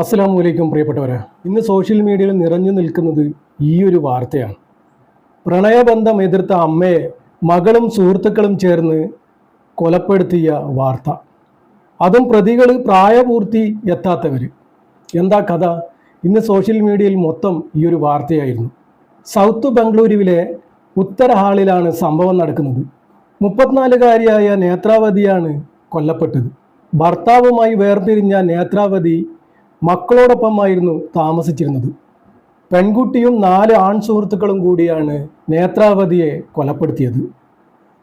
അസ്സാം വലൈക്കും പ്രിയപ്പെട്ടവരെ. ഇന്ന് സോഷ്യൽ മീഡിയയിൽ നിറഞ്ഞു നിൽക്കുന്നത് ഈ ഒരു വാർത്തയാണ്. പ്രണയബന്ധം എതിർത്ത അമ്മയെ മകളും സുഹൃത്തുക്കളും ചേർന്ന് കൊലപ്പെടുത്തിയ വാർത്ത. അതും പ്രതികൾ പ്രായപൂർത്തി എത്താത്തവർ എന്താ കഥ? ഇന്ന് സോഷ്യൽ മീഡിയയിൽ മൊത്തം ഈ ഒരു വാർത്തയായിരുന്നു. സൗത്ത് ബംഗളൂരുവിലെ ഉത്തര ഹാളിലാണ് സംഭവം നടക്കുന്നത്. മുപ്പത്തിനാലുകാരിയായ നേത്രാവതിയാണ് കൊല്ലപ്പെട്ടത്. ഭർത്താവുമായി വേർപിരിഞ്ഞ നേത്രാവതി മക്കളോടൊപ്പമായിരുന്നു താമസിച്ചിരുന്നത്. പെൺകുട്ടിയും നാല് ആൺ സുഹൃത്തുക്കളും കൂടിയാണ് നേത്രാവതിയെ കൊലപ്പെടുത്തിയത്.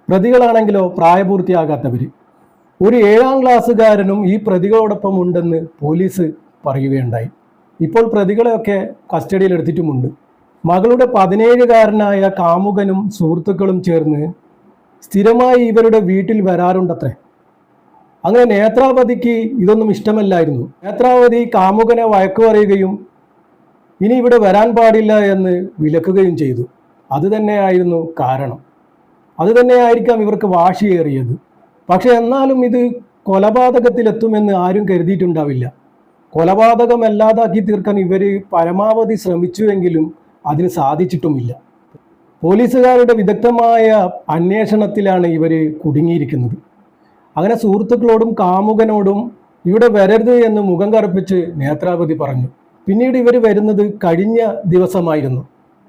പ്രതികളാണെങ്കിലോ പ്രായപൂർത്തിയാകാത്തവർ ഒരു ഏഴാം ക്ലാസ്സുകാരനും ഈ പ്രതികളോടൊപ്പം ഉണ്ടെന്ന് പോലീസ് പറയുകയുണ്ടായി. ഇപ്പോൾ പ്രതികളെയൊക്കെ കസ്റ്റഡിയിൽ എടുത്തിട്ടുമുണ്ട് മകളുടെ പതിനേഴുകാരനായ കാമുകനും സുഹൃത്തുക്കളും ചേർന്ന് സ്ഥിരമായി ഇവരുടെ വീട്ടിൽ വരാറുണ്ടത്രേ. അങ്ങനെ നേത്രാവതിക്ക് ഇതൊന്നും ഇഷ്ടമല്ലായിരുന്നു. നേത്രാവതി കാമുകനെ വഴക്കു പറയുകയും ഇനി ഇവിടെ വരാൻ പാടില്ല എന്ന് വിലക്കുകയും ചെയ്തു. അത് തന്നെയായിരുന്നു കാരണം. അത് തന്നെയായിരിക്കാം ഇവർക്ക് വാശിയേറിയത്. പക്ഷെ എന്നാലും ഇത് കൊലപാതകത്തിലെത്തുമെന്ന് ആരും കരുതിയിട്ടുണ്ടാവില്ല. കൊലപാതകം കൊലപാതകമല്ലാതാക്കി തീർക്കാൻ ഇവർ പരമാവധി ശ്രമിച്ചുവെങ്കിലും അതിന് സാധിച്ചിട്ടുമില്ല. പോലീസുകാരുടെ വിദഗ്ധമായ അന്വേഷണത്തിലാണ് ഇവർ കുടുങ്ങിയിരിക്കുന്നത്. അങ്ങനെ സുഹൃത്തുക്കളോടും കാമുകനോടും ഇവിടെ വരരുത് എന്ന് മുഖം കറുപ്പിച്ച് നേത്രാവതി പറഞ്ഞു. പിന്നീട് ഇവർ വരുന്നത് കഴിഞ്ഞ ദിവസമായിരുന്നു.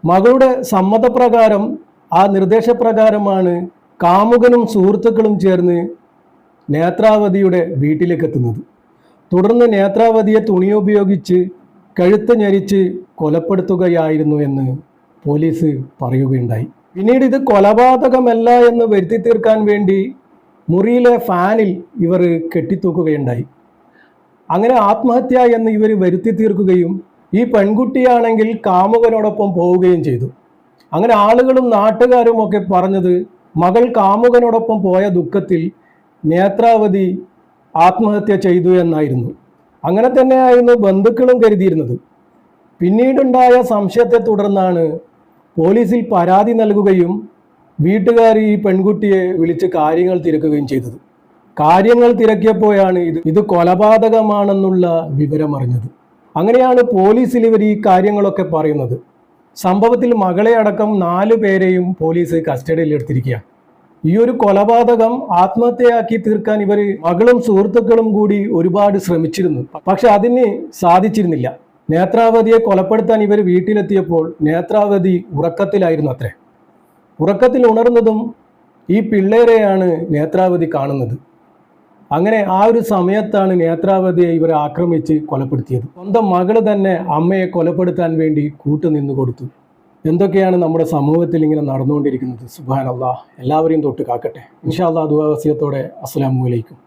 മകളുടെ സമ്മതപ്രകാരം ആ നിർദ്ദേശപ്രകാരമാണ് കാമുകനും സുഹൃത്തുക്കളും ചേർന്ന് നേത്രാവതിയുടെ വീട്ടിലേക്ക് എത്തുന്നത്. തുടർന്ന് നേത്രാവതിയെ തുണിയുപയോഗിച്ച് കഴുത്ത് ഞരിച്ച് കൊലപ്പെടുത്തുകയായിരുന്നു എന്ന് പോലീസ് പറയുകയുണ്ടായി. പിന്നീട് ഇത് കൊലപാതകമല്ല എന്ന് വരുത്തി തീർക്കാൻ വേണ്ടി മുറിയിലെ ഫാനിൽ ഇവർ കെട്ടിത്തൂക്കുകയുണ്ടായി. അങ്ങനെ ആത്മഹത്യ എന്ന് ഇവർ വരുത്തി തീർക്കുകയും ഈ പെൺകുട്ടിയാണെങ്കിൽ കാമുകനോടൊപ്പം പോവുകയും ചെയ്തു. അങ്ങനെ ആളുകളും നാട്ടുകാരും ഒക്കെ പറഞ്ഞത് മകൾ കാമുകനോടൊപ്പം പോയ ദുഃഖത്തിൽ നേത്രാവതി ആത്മഹത്യ ചെയ്തു എന്നായിരുന്നു. അങ്ങനെ തന്നെയായിരുന്നു ബന്ധുക്കളും കരുതിയിരുന്നത്. പിന്നീടുണ്ടായ സംശയത്തെ തുടർന്നാണ് പോലീസിൽ പരാതി നൽകുകയും വീട്ടുകാർ ഈ പെൺകുട്ടിയെ വിളിച്ച് കാര്യങ്ങൾ തിരക്കുകയും ചെയ്തത്. കാര്യങ്ങൾ തിരക്കിയപ്പോഴാണ് ഇത് ഇത് കൊലപാതകമാണെന്നുള്ള വിവരം അറിഞ്ഞത്. അങ്ങനെയാണ് പോലീസിൽ ഇവർ ഈ കാര്യങ്ങളൊക്കെ പറയുന്നത്. സംഭവത്തിൽ മകളെ അടക്കം നാലു പേരെയും പോലീസ് കസ്റ്റഡിയിൽ എടുത്തിരിക്കുകയാണ്. ഈ ഒരു കൊലപാതകം ആത്മഹത്യയാക്കി തീർക്കാൻ ഇവർ മകളും സുഹൃത്തുക്കളും കൂടി ഒരുപാട് ശ്രമിച്ചിരുന്നു. പക്ഷെ അതിന് സാധിച്ചിരുന്നില്ല. നേത്രാവതിയെ കൊലപ്പെടുത്താൻ ഇവർ വീട്ടിലെത്തിയപ്പോൾ നേത്രാവതി ഉറക്കത്തിലായിരുന്നു അത്രേ. ഉറക്കത്തിൽ ഉണർന്നതും ഈ പിള്ളേരെയാണ് നേത്രാവതി കാണുന്നത്. അങ്ങനെ ആ ഒരു സമയത്താണ് നേത്രാവതിയെ ഇവരെ ആക്രമിച്ച് കൊലപ്പെടുത്തിയത്. സ്വന്തം മകൾ തന്നെ അമ്മയെ കൊലപ്പെടുത്താൻ വേണ്ടി കൂട്ടുനിന്നു കൊടുത്തു. എന്തൊക്കെയാണ് നമ്മുടെ സമൂഹത്തിൽ ഇങ്ങനെ നടന്നുകൊണ്ടിരിക്കുന്നത്? സുബാൻ അള്ളാഹ് എല്ലാവരെയും തൊട്ട് കാക്കട്ടെ. ഇൻഷാ അള്ളാഹ് അസ്സലാമലൈക്കും